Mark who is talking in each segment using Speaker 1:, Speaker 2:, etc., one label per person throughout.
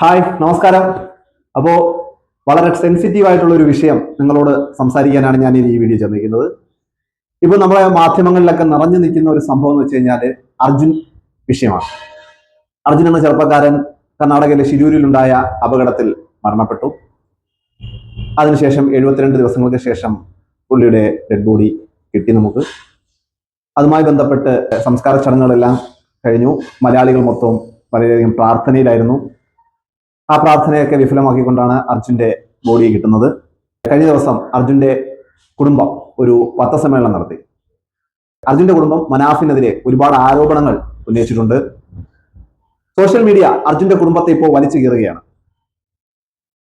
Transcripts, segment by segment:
Speaker 1: Hi നമസ്കാരം. അപ്പോൾ വളരെ സെൻസിറ്റീവ് ആയിട്ടുള്ള ഒരു വിഷയം നിങ്ങളോട് സംസാരിക്കാനാണ് ഞാൻ ഈ വീഡിയോ ചെന്നിരിക്കുന്നത്. ഇപ്പൊ നമ്മളെ മാധ്യമങ്ങളിലൊക്കെ നിറഞ്ഞു നിൽക്കുന്ന ഒരു സംഭവം എന്ന് വെച്ച് കഴിഞ്ഞാൽ അർജുൻ വിഷയമാണ്. അർജുൻ എന്ന ചെറുപ്പക്കാരൻ കർണാടകയിലെ ശിരൂരിലുണ്ടായ അപകടത്തിൽ മരണപ്പെട്ടു. അതിനുശേഷം എഴുപത്തിരണ്ട് ദിവസങ്ങൾക്ക് ശേഷം പുള്ളിയുടെ ഡെഡ് ബോഡി കിട്ടി നമുക്ക്. അതുമായി ബന്ധപ്പെട്ട് സംസ്കാര ചടങ്ങുകളെല്ലാം കഴിഞ്ഞു. മലയാളികൾ മൊത്തവും വളരെയധികം പ്രാർത്ഥനയിലായിരുന്നു. ആ പ്രാർത്ഥനയൊക്കെ വിഫലമാക്കിക്കൊണ്ടാണ് അർജുന്റെ ബോഡി കിട്ടുന്നത്. കഴിഞ്ഞ ദിവസം അർജുന്റെ കുടുംബം ഒരു പത്രസമ്മേളനം നടത്തി. അർജുന്റെ കുടുംബം മനാഫിനെതിരെ ഒരുപാട് ആരോപണങ്ങൾ ഉന്നയിച്ചിട്ടുണ്ട്. സോഷ്യൽ മീഡിയ അർജുന്റെ കുടുംബത്തെ ഇപ്പോൾ വലിച്ചു കീറുകയാണ്.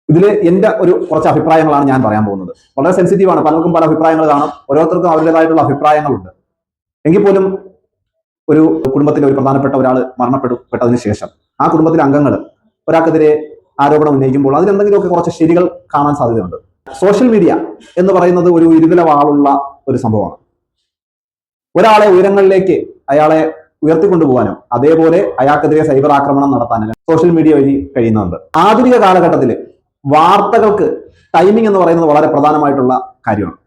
Speaker 1: ഇതിൽ എന്റെ ഒരു കുറച്ച് അഭിപ്രായങ്ങളാണ് ഞാൻ പറയാൻ പോകുന്നത്. വളരെ സെൻസിറ്റീവാണ് പലർക്കും പല അഭിപ്രായങ്ങൾ കാണും. ഓരോരുത്തർക്കും അവരുടേതായിട്ടുള്ള അഭിപ്രായങ്ങളുണ്ട്. എങ്കിൽ പോലും ഒരു കുടുംബത്തിലെ ഒരു പ്രധാനപ്പെട്ട ഒരാൾ മരണപ്പെട്ടതിന് ശേഷം ആ കുടുംബത്തിലെ അംഗങ്ങൾ ഒരാൾക്കെതിരെ ആരോപണം ഉന്നയിക്കുമ്പോൾ അതിലെന്തെങ്കിലുമൊക്കെ കുറച്ച് ശരികൾ കാണാൻ സാധ്യതയുണ്ട്. സോഷ്യൽ മീഡിയ എന്ന് പറയുന്നത് ഒരു ഇരുതല വാളുള്ള ഒരു സംഭവമാണ്. ഒരാളെ ഉയരങ്ങളിലേക്ക് അയാളെ ഉയർത്തിക്കൊണ്ടുപോകാനും അതേപോലെ അയാൾക്കെതിരെ സൈബർ ആക്രമണം നടത്താനും സോഷ്യൽ മീഡിയ വഴി കഴിയുന്നുണ്ട്. ആധുനിക കാലഘട്ടത്തിൽ വാർത്തകൾക്ക് ടൈമിംഗ് എന്ന് പറയുന്നത് വളരെ പ്രധാനമായിട്ടുള്ള കാര്യമാണ്.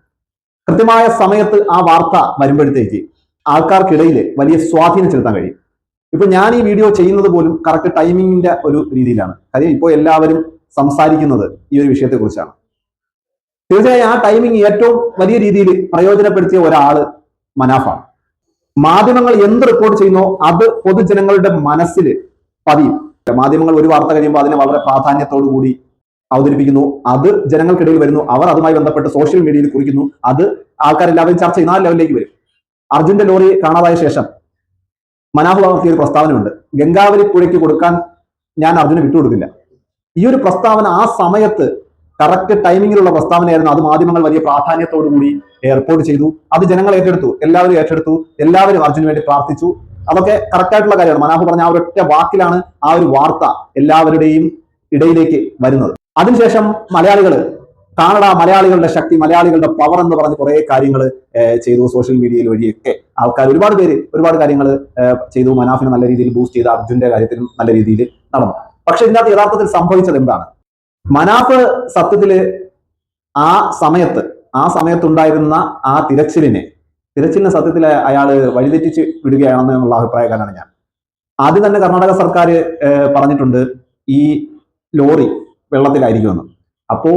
Speaker 1: കൃത്യമായ സമയത്ത് ആ വാർത്ത വരുമ്പോഴത്തേക്ക് ആൾക്കാർക്കിടയിൽ വലിയ സ്വാധീനം ചെലുത്താൻ കഴിയും. ഇപ്പൊ ഞാൻ ഈ വീഡിയോ ചെയ്യുന്നത് പോലും കറക്റ്റ് ടൈമിങ്ങിന്റെ ഒരു രീതിയിലാണ്. കാര്യം ഇപ്പോൾ എല്ലാവരും സംസാരിക്കുന്നത് ഈ ഒരു വിഷയത്തെ കുറിച്ചാണ് തീർച്ചയായും ആ ടൈമിംഗ് ഏറ്റവും വലിയ രീതിയിൽ പ്രയോജനപ്പെടുത്തിയ ഒരാൾ മനാഫാണ്. മാധ്യമങ്ങൾ എന്ത് റിപ്പോർട്ട് ചെയ്യുന്നോ അത് പൊതുജനങ്ങളുടെ മനസ്സിൽ പതിയും. മാധ്യമങ്ങൾ ഒരു വാർത്ത കഴിയുമ്പോൾ അതിനെ വളരെ പ്രാധാന്യത്തോടു കൂടി അവതരിപ്പിക്കുന്നു. അത് ജനങ്ങൾക്കിടയിൽ വരുന്നു. അവർ അതുമായി ബന്ധപ്പെട്ട് സോഷ്യൽ മീഡിയയിൽ കുറിക്കുന്നു. അത് ആൾക്കാരെല്ലാവരും ചർച്ച ചെയ്യുന്ന ആ ലെവലിലേക്ക് വരും. അർജുന്റെ ലോറി കാണാതായ ശേഷം മനാഫ് നടത്തിയ ഒരു പ്രസ്താവനയുണ്ട്. ഗംഗാവലി പുഴയ്ക്ക് കൊടുക്കാൻ ഞാൻ അർജുന് വിട്ടുകൊടുക്കില്ല ഈ ഒരു പ്രസ്താവന ആ സമയത്ത് കറക്റ്റ് ടൈമിങ്ങിലുള്ള പ്രസ്താവനയായിരുന്നു. അത് മാധ്യമങ്ങൾ വലിയ പ്രാധാന്യത്തോടുകൂടി കൂടി റിപ്പോർട്ട് ചെയ്തു. അത് ജനങ്ങൾ ഏറ്റെടുത്തു. എല്ലാവരും ഏറ്റെടുത്തു. എല്ലാവരും അർജുന് വേണ്ടി പ്രാർത്ഥിച്ചു. അതൊക്കെ കറക്റ്റായിട്ടുള്ള കാര്യമാണ്. മനാഫ് പറഞ്ഞ ആ ഒരൊറ്റ വാക്കിലാണ് ആ ഒരു വാർത്ത എല്ലാവരുടെയും ഇടയിലേക്ക് വരുന്നത്. അതിനുശേഷം മലയാളികൾ കാണട മലയാളികളുടെ ശക്തി മലയാളികളുടെ പവർ എന്ന് പറഞ്ഞ് കുറെ കാര്യങ്ങൾ ചെയ്തു സോഷ്യൽ മീഡിയയിൽ വഴിയൊക്കെ. ആൾക്കാർ ഒരുപാട് പേര് ഒരുപാട് കാര്യങ്ങൾ ചെയ്തു. മനാഫിനെ നല്ല രീതിയിൽ ബൂസ്റ്റ് ചെയ്ത് അർജുന്റെ കാര്യത്തിലും നല്ല രീതിയിൽ നടന്നു. പക്ഷെ ഇതിനകത്ത് യഥാർത്ഥത്തിൽ സംഭവിച്ചത് എന്താണ്? മനാഫ് സത്യത്തിൽ ആ സമയത്ത് ആ സമയത്തുണ്ടായിരുന്ന ആ തിരച്ചിലിനെ തിരച്ചിലിനെ സത്യത്തിൽ അയാൾ വഴിതെറ്റിച്ച് വിടുകയാണെന്ന് എന്നുള്ള അഭിപ്രായക്കാരാണ് ഞാൻ. ആദ്യം തന്നെ കർണാടക സർക്കാർ പറഞ്ഞിട്ടുണ്ട് ഈ ലോറി വെള്ളത്തിലായിരിക്കുമെന്ന്. അപ്പോ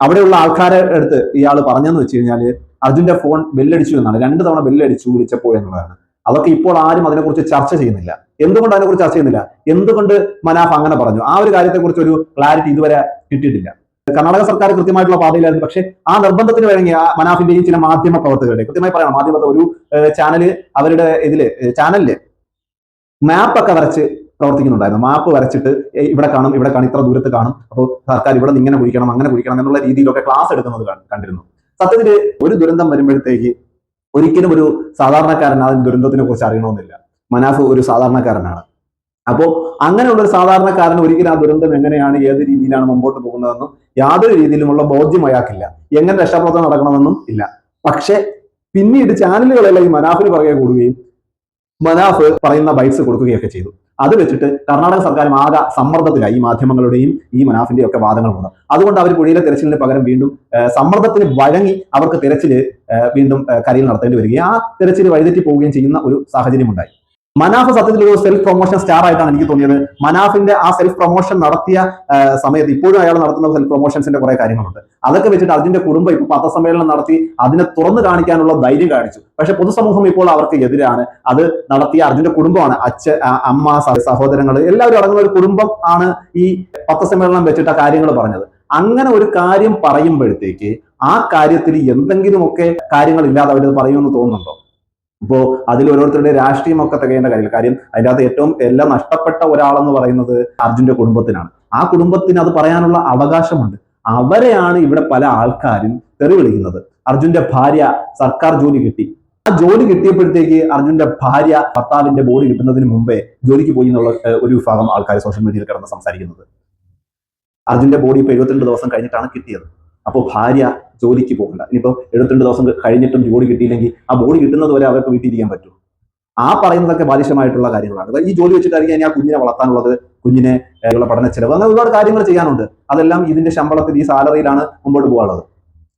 Speaker 1: അവിടെയുള്ള ആൾക്കാരെ അടുത്ത് ഇയാൾ പറഞ്ഞെന്ന് വെച്ച് കഴിഞ്ഞാൽ അർജുന്റെ ഫോൺ ബെല്ലടിച്ചു എന്നാണ്. രണ്ട് തവണ ബെല്ലടിച്ചു വിളിച്ചപ്പോൾ എന്നുള്ളതാണ്. അതൊക്കെ ഇപ്പോൾ ആരും അതിനെക്കുറിച്ച് ചർച്ച ചെയ്യുന്നില്ല. എന്തുകൊണ്ട് അതിനെക്കുറിച്ച് ചർച്ച ചെയ്യുന്നില്ല? എന്തുകൊണ്ട് മനാഫ് അങ്ങനെ പറഞ്ഞു? ആ ഒരു കാര്യത്തെക്കുറിച്ച് ഒരു ക്ലാരിറ്റി ഇതുവരെ കിട്ടിയിട്ടില്ല. കർണാടക സർക്കാർ കൃത്യമായിട്ടുള്ള പാതയിലായിരുന്നു. പക്ഷേ ആ നിർബന്ധത്തിന് വഴങ്ങിയ മനാഫിന്റെയും ചില മാധ്യമ പ്രവർത്തകരുടെ കൃത്യമായി പറയണം മാധ്യമത്തെ ഒരു ചാനൽ അവരുടെ ഇതിൽ ചാനലിൽ മാപ്പൊക്കെ വരച്ച് പ്രവർത്തിക്കുന്നുണ്ടായിരുന്നു. മാപ്പ് വരച്ചിട്ട് ഇവിടെ കാണും ഇവിടെ കാണും ഇത്ര ദൂരത്ത് കാണും. അപ്പോൾ സർക്കാർ ഇവിടെ നിന്ന് ഇങ്ങനെ കുഴിക്കണം അങ്ങനെ കുഴിക്കണം എന്നുള്ള രീതിയിലൊക്കെ ക്ലാസ് എടുക്കുന്നത് കണ്ടിരുന്നു. സത്യത്തിൽ ഒരു ദുരന്തം വരുമ്പോഴത്തേക്ക് ഒരിക്കലും ഒരു സാധാരണക്കാരൻ അതിന് ദുരന്തത്തിനെ കുറിച്ച് അറിയണമെന്നില്ല. മനാഫ് ഒരു സാധാരണക്കാരനാണ്. അപ്പോൾ അങ്ങനെയുള്ള ഒരു സാധാരണക്കാരൻ ഒരിക്കലും ആ ദുരന്തം എങ്ങനെയാണ് ഏത് രീതിയിലാണ് മുമ്പോട്ട് പോകുന്നതെന്നും യാതൊരു രീതിയിലുമുള്ള ബോധ്യം അയാൾക്കില്ല. എങ്ങനെ രക്ഷാപ്രവർത്തനം നടക്കണമെന്നും ഇല്ല. പക്ഷെ പിന്നീട് ചാനലുകളെല്ലാം ഈ മനാഫിന് പുറകെ കൂടുകയും മനാഫ് പറയുന്ന ബൈറ്റ്സ് കൊടുക്കുകയൊക്കെ ചെയ്തു. അത് വെച്ചിട്ട് കർണാടക സർക്കാരും ആകെ സമ്മർദ്ദത്തിലായി. ഈ മാധ്യമങ്ങളുടെയും ഈ മനാഫിന്റെയും ഒക്കെ വാദങ്ങൾ അതുകൊണ്ട് അവർ പുഴയിലെ തെരച്ചിലിന് പകരം വീണ്ടും സമ്മർദ്ദത്തിന് വഴങ്ങി അവർക്ക് തെരച്ചിൽ വീണ്ടും കരയിൽ നടത്തേണ്ടി വരികയും ആ തെരച്ചിൽ വഴിതെറ്റി പോവുകയും ചെയ്യുന്ന ഒരു സാഹചര്യം ഉണ്ടായി മനാഫ് സത്യത്തിൽ ഒരു സെൽഫ് പ്രൊമോഷൻ സ്റ്റാർ ആയിട്ടാണ് എനിക്ക് തോന്നിയത്. മനാഫിന്റെ ആ സെൽഫ് പ്രൊമോഷൻ നടത്തിയ സമയത്ത് ഇപ്പോഴും അയാൾ നടത്തുന്ന സെൽഫ് പ്രൊമോഷൻസിന്റെ കുറെ കാര്യങ്ങളുണ്ട്. അതൊക്കെ വെച്ചിട്ട് അർജുന്റെ കുടുംബം ഇപ്പൊ പത്രസമ്മേളനം നടത്തി അതിനെ തുറന്നു കാണിക്കാനുള്ള ധൈര്യം കാണിച്ചു. പക്ഷെ പൊതുസമൂഹം ഇപ്പോൾ അവർക്ക് എതിരാണ്. അത് നടത്തിയ അർജുന്റെ കുടുംബമാണ്. അച്ഛ അമ്മ സഹോദരങ്ങൾ എല്ലാവരും അടങ്ങുന്ന ഒരു കുടുംബം ആണ് ഈ പത്രസമ്മേളനം വെച്ചിട്ട് ആ കാര്യങ്ങൾ പറഞ്ഞത്. അങ്ങനെ ഒരു കാര്യം പറയുമ്പോഴത്തേക്ക് ആ കാര്യത്തിൽ എന്തെങ്കിലുമൊക്കെ കാര്യങ്ങൾ ഇല്ലാതെ അവരത് പറയുമെന്ന് തോന്നുന്നുണ്ടോ? ഇപ്പോ അതിൽ ഓരോരുത്തരുടെ രാഷ്ട്രീയമൊക്കെ തികയേണ്ട കാര്യമില്ല. കാര്യം അതിന്റെ അകത്ത് ഏറ്റവും എല്ലാം നഷ്ടപ്പെട്ട ഒരാളെന്ന് പറയുന്നത് അർജുന്റെ കുടുംബത്തിനാണ്. ആ കുടുംബത്തിന് അത് പറയാനുള്ള അവകാശമുണ്ട്. അവരെയാണ് ഇവിടെ പല ആൾക്കാരും തെറി വിളിക്കുന്നത്. അർജുന്റെ ഭാര്യ സർക്കാർ ജോലി കിട്ടി. ആ ജോലി കിട്ടിയപ്പോഴത്തേക്ക് അർജുന്റെ ഭാര്യ ഭർത്താവിന്റെ ബോഡി കിട്ടുന്നതിന് മുമ്പേ ജോലിക്ക് പോയി എന്നുള്ള ഒരു വിഭാഗം ആൾക്കാർ സോഷ്യൽ മീഡിയയിൽ കിടന്ന് സംസാരിക്കുന്നത്. അർജുന്റെ ബോഡി ഇപ്പൊ എഴുപത്തിരണ്ട് ദിവസം കഴിഞ്ഞിട്ടാണ് കിട്ടിയത്. അപ്പോൾ ഭാര്യ ജോലിക്ക് പോകണ്ട. ഇനിയിപ്പോൾ എഴുപത്തിരണ്ട് ദിവസം കഴിഞ്ഞിട്ടും ജോലി കിട്ടിയില്ലെങ്കിൽ ആ ബോഡി കിട്ടുന്നത് വരെ അവർക്ക് വീട്ടിലിരിക്കാൻ പറ്റും. ആ പറയുന്നതൊക്കെ ബാലിശമായിട്ടുള്ള കാര്യങ്ങളാണ്. ഈ ജോലി വെച്ചിട്ടായിരിക്കും ഇനി ആ കുഞ്ഞിനെ വളർത്താനുള്ളത് കുഞ്ഞിനെ ഉള്ള പഠന ചെലവ്. അങ്ങനെ ഒരുപാട് കാര്യങ്ങൾ ചെയ്യാനുണ്ട്. അതെല്ലാം ഇതിന്റെ ശമ്പളത്തിൽ ഈ സാലറിയിലാണ് മുമ്പോട്ട് പോകാനുള്ളത്.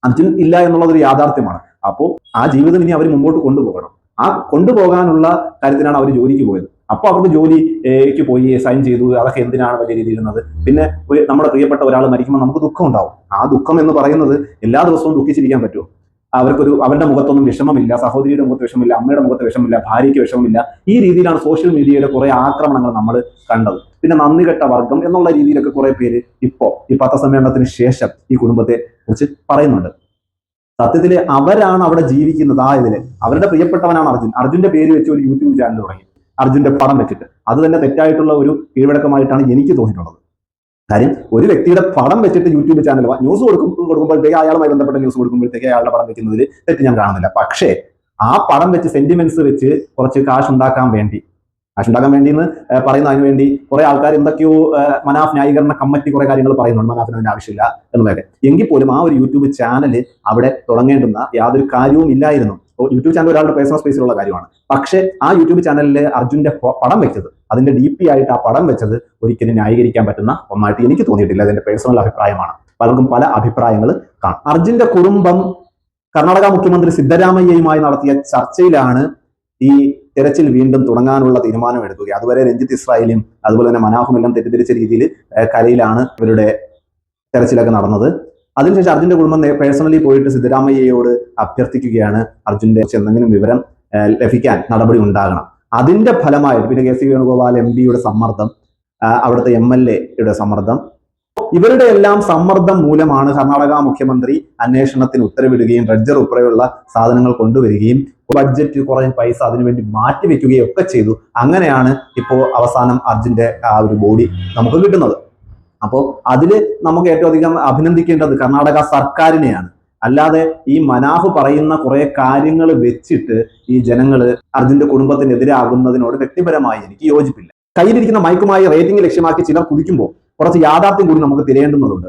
Speaker 1: അർജുൻ ഇല്ല എന്നുള്ളത് ഒരു യാഥാർത്ഥ്യമാണ്. അപ്പോൾ ആ ജീവിതം ഇനി അവർ മുമ്പോട്ട് കൊണ്ടുപോകണം. ആ കൊണ്ടുപോകാനുള്ള കാര്യത്തിനാണ് അവർ ജോലിക്ക് പോയത്. അപ്പോൾ അവർക്ക് ജോലിക്ക് പോയി സൈൻ ചെയ്തു അതൊക്കെ എന്തിനാണ് വലിയ ഇരുന്നത് പിന്നെ നമ്മുടെ പ്രിയപ്പെട്ട ഒരാൾ മരിക്കുമ്പോൾ നമുക്ക് ദുഃഖം ഉണ്ടാവും. ആ ദുഃഖം എന്ന് പറയുന്നത് എല്ലാ ദിവസവും ദുഃഖിച്ചിരിക്കാൻ പറ്റുമോ? അവർക്കൊരു അവരുടെ മുഖത്തൊന്നും വിഷമമില്ല സഹോദരിയുടെ മുഖത്ത് വിഷമമില്ല അമ്മയുടെ മുഖത്ത് വിഷമമില്ല ഭാര്യയ്ക്ക് വിഷമമില്ല. ഈ രീതിയിലാണ് സോഷ്യൽ മീഡിയയുടെ കുറേ ആക്രമണങ്ങൾ നമ്മൾ കണ്ടത്. പിന്നെ നന്ദി കെട്ട വർഗം എന്നുള്ള രീതിയിലൊക്കെ കുറേ പേര് ഇപ്പോ ഈ പത്രസമ്മേളനത്തിന് ശേഷം ഈ കുടുംബത്തെ കുറിച്ച് പറയുന്നുണ്ട്. സത്യത്തിൽ അവരാണ് അവിടെ ജീവിക്കുന്നത്. ആ ഇതിൽ അവരുടെ പ്രിയപ്പെട്ടവനാണ് അർജുൻ. അർജുന്റെ പേര് വെച്ച് ഒരു യൂട്യൂബ് ചാനൽ തുടങ്ങി. അർജുന്റെ പടം വെച്ചിട്ട്. അത് തന്നെ തെറ്റായിട്ടുള്ള ഒരു കീഴ്വഴക്കമായിട്ടാണ് എനിക്ക് തോന്നിയിട്ടുള്ളത്. കാര്യം ഒരു വ്യക്തിയുടെ പടം വെച്ചിട്ട് യൂട്യൂബ് ചാനൽ ന്യൂസ് കൊടുക്കും കൊടുക്കുമ്പോഴത്തേക്ക് അയാളുമായി ബന്ധപ്പെട്ട ന്യൂസ് കൊടുക്കുമ്പോഴത്തേക്ക് അയാളുടെ പടം വെക്കുന്നതിൽ തെറ്റ് ഞാൻ കാണുന്നില്ല. പക്ഷേ ആ പടം വെച്ച് സെന്റിമെന്റ്സ് വെച്ച് കുറച്ച് കാശ് ഉണ്ടാക്കാൻ വേണ്ടി കാശ് ഉണ്ടാക്കാൻ വേണ്ടി എന്ന് പറയുന്ന അതിന് വേണ്ടി കുറെ ആൾക്കാർ എന്തൊക്കെയോ മനാഫ് ന്യായീകരണ കമ്മിറ്റി കുറെ കാര്യങ്ങൾ പറയുന്നുണ്ട്. മനാഫിന് അതിന്റെ ആവശ്യമില്ല എന്നുള്ളതൊക്കെ. എങ്കിൽ പോലും ആ ഒരു യൂട്യൂബ് ചാനൽ അവിടെ തുടങ്ങേണ്ടുന്ന യാതൊരു കാര്യവും ഇല്ലായിരുന്നു. യൂട്യൂബ് ചാനൽ ഒരാളുടെ പേഴ്സണൽ സ്പേസിലുള്ള കാര്യമാണ്. പക്ഷേ ആ യൂട്യൂബ് ചാനലിൽ അർജുന്റെ പടം വെച്ചത് അതിന്റെ ഡി പി ആയിട്ട് ആ പടം വെച്ചത് ഒരിക്കലും ന്യായീകരിക്കാൻ പറ്റുന്ന ഒന്നായിട്ട് എനിക്ക് തോന്നിയിട്ടില്ല. അതിന്റെ പേഴ്സണൽ അഭിപ്രായമാണ്. പലർക്കും പല അഭിപ്രായങ്ങൾ കാണും. അർജുന്റെ കുടുംബം കർണാടക മുഖ്യമന്ത്രി സിദ്ധരാമയ്യയുമായി നടത്തിയ ചർച്ചയിലാണ് ഈ തിരച്ചിൽ വീണ്ടും തുടങ്ങാനുള്ള തീരുമാനം എടുക്കുക. അതുവരെ രഞ്ജിത്ത് ഇസ്രായേലും അതുപോലെ തന്നെ മനാഹുമെല്ലാം തെറ്റിദ്ധരിച്ച രീതിയിൽ കരയിലാണ് ഇവരുടെ തെരച്ചിലൊക്കെ നടന്നത്. അതിനുശേഷം അർജുന്റെ കുടുംബം പേഴ്സണലി പോയിട്ട് സിദ്ധരാമയ്യയോട് അഭ്യർത്ഥിക്കുകയാണ് അർജുന്റെ എന്തെങ്കിലും വിവരം ലഭിക്കാൻ നടപടി ഉണ്ടാകണം. അതിന്റെ ഫലമായിട്ട് പിന്നെ കെ സി വേണുഗോപാൽ എം പിയുടെ സമ്മർദ്ദം അവിടുത്തെ എം എൽ എയുടെ സമ്മർദ്ദം. ഇവരുടെ എല്ലാം സമ്മർദ്ദം മൂലമാണ് കർണാടക മുഖ്യമന്ത്രി അന്വേഷണത്തിന് ഉത്തരവിടുകയും ഡ്രഡ്ജർ ഉൾപ്പെടെയുള്ള സാധനങ്ങൾ കൊണ്ടുവരികയും ബഡ്ജറ്റ് കുറഞ്ഞ പൈസ അതിനുവേണ്ടി മാറ്റിവെക്കുകയും ഒക്കെ ചെയ്തു. അങ്ങനെയാണ് ഇപ്പോൾ അവസാനം അർജുന്റെ ആ ഒരു ബോഡി നമുക്ക് കിട്ടുന്നത്. അപ്പോൾ അതിൽ നമുക്ക് ഏറ്റവും അധികം അഭിനന്ദിക്കേണ്ടത് കർണാടക സർക്കാരിനെയാണ്. അല്ലാതെ ഈ മനാഫ് പറയുന്ന കുറെ കാര്യങ്ങൾ വെച്ചിട്ട് ഈ ജനങ്ങൾ അർജുന്റെ കുടുംബത്തിനെതിരാകുന്നതിനോട് വ്യക്തിപരമായി എനിക്ക് യോജിപ്പില്ല. കയ്യിലിരിക്കുന്ന മൈക്കുമായി റേറ്റിംഗ് ലക്ഷ്യമാക്കി ചിലർ കുതിക്കുമ്പോൾ കുറച്ച് യാഥാർത്ഥ്യം കൂടി നമുക്ക് തിരയേണ്ടുന്നതുണ്ട്.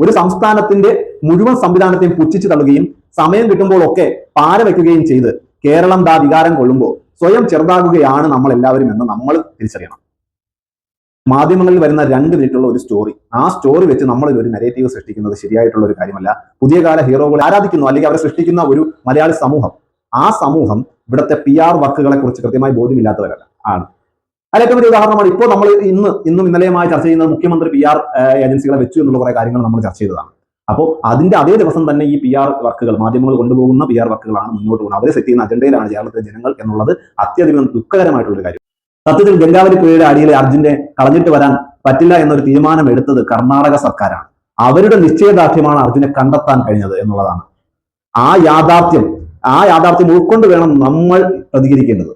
Speaker 1: ഒരു സംസ്ഥാനത്തിന്റെ മുഴുവൻ സംവിധാനത്തെയും പുച്ഛിച്ചു തള്ളുകയും സമയം കിട്ടുമ്പോഴൊക്കെ പാര വയ്ക്കുകയും ചെയ്ത് കേരളം ദാ വികാരം കൊള്ളുമ്പോൾ സ്വയം ചെറുതാകുകയാണ് നമ്മൾ എല്ലാവരും എന്ന് നമ്മൾ തിരിച്ചറിയണം. മാധ്യമങ്ങളിൽ വരുന്ന രണ്ട് മിനിറ്റുള്ള ഒരു സ്റ്റോറി ആ സ്റ്റോറി വെച്ച് നമ്മൾ ഒരു നെഗറ്റീവ് സൃഷ്ടിക്കുന്നത് ശരിയായിട്ടുള്ള ഒരു കാര്യമല്ല. പുതിയ കാല ഹീറോകൾ ആരാധിക്കുന്നു അല്ലെങ്കിൽ അവരെ സൃഷ്ടിക്കുന്ന ഒരു മലയാളി സമൂഹം ആ സമൂഹം ഇവിടുത്തെ പി ആർ വർക്കുകളെ കുറിച്ച് കൃത്യമായി ബോധ്യമില്ലാത്തവരല്ല ആണ്. അതിൽ ഏറ്റവും വലിയ ഉദാഹരണമാണ് ഇപ്പോൾ നമ്മൾ ഇന്ന് ഇന്നും ഇന്നലെയുമായി ചർച്ച ചെയ്യുന്നത് മുഖ്യമന്ത്രി പി ആർ ഏജൻസികളെ വെച്ചു എന്നുള്ള കുറെ കാര്യങ്ങൾ നമ്മൾ ചർച്ച ചെയ്തതാണ്. അപ്പോൾ അതിന്റെ അതേ ദിവസം തന്നെ ഈ പി ആർ വർക്കുകൾ മാധ്യമങ്ങൾ കൊണ്ടുപോകുന്ന പി ആർ വർക്കുകളാണ് മുന്നോട്ട് പോകുന്നത്. അവരെ സെറ്റ് ചെയ്യുന്ന അജണ്ടയിലാണ് കേരളത്തിലെ ജനങ്ങൾ എന്നുള്ളത് അത്യധികം ദുഃഖകരമായിട്ടുള്ള ഒരു കാര്യം. സത്യത്തിൽ ഗംഗാവലി പുഴയുടെ അടിയിലെ അർജുനെ കളഞ്ഞിട്ട് വരാൻ പറ്റില്ല എന്നൊരു തീരുമാനം എടുത്തത് കർണാടക സർക്കാരാണ്. അവരുടെ നിശ്ചയദാർഢ്യമാണ് അർജുനെ കണ്ടെത്താൻ കഴിഞ്ഞത് എന്നുള്ളതാണ്. ആ യാഥാർത്ഥ്യം ആ യാഥാർത്ഥ്യം ഉൾക്കൊണ്ട് വേണം നമ്മൾ പ്രതികരിക്കേണ്ടത്.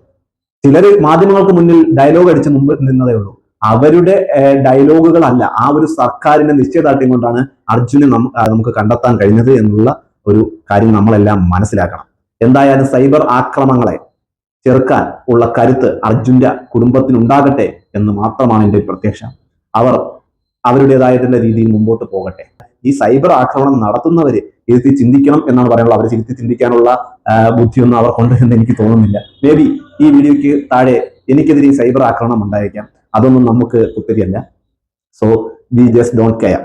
Speaker 1: ചിലർ മാധ്യമങ്ങൾക്ക് മുന്നിൽ ഡയലോഗ് അടിച്ച് മുമ്പ് നിന്നതേ ഉള്ളൂ. അവരുടെ ഡയലോഗുകളല്ല ആ ഒരു സർക്കാരിന്റെ നിശ്ചയദാർഢ്യം കൊണ്ടാണ് അർജുനെ നമുക്ക് കണ്ടെത്താൻ കഴിഞ്ഞത് എന്നുള്ള ഒരു കാര്യം നമ്മളെല്ലാം മനസ്സിലാക്കണം. എന്തായാലും സൈബർ ആക്രമണങ്ങളെ ചെറുക്കാൻ ഉള്ള കരുത്ത് അർജുന്റെ കുടുംബത്തിനുണ്ടാകട്ടെ എന്ന് മാത്രമാണ് എന്റെ പ്രത്യക്ഷ. അവർ അവരുടേതായിട്ടുള്ള രീതിയിൽ മുമ്പോട്ട് പോകട്ടെ. ഈ സൈബർ ആക്രമണം നടത്തുന്നവര് ഇരുത്തി ചിന്തിക്കണം എന്നാണ് പറയാനുള്ളത് അവർ ഇരുത്തി ചിന്തിക്കാനുള്ള ബുദ്ധിയൊന്നും അവർക്കുണ്ട് എന്ന് എനിക്ക് തോന്നുന്നില്ല. മേ ബി ഈ വീഡിയോയ്ക്ക് താഴെ എനിക്കെതിരെ സൈബർ ആക്രമണം ഉണ്ടായിരിക്കാം അതൊന്നും നമുക്ക് ഒത്തിരിയല്ല. So we just don't care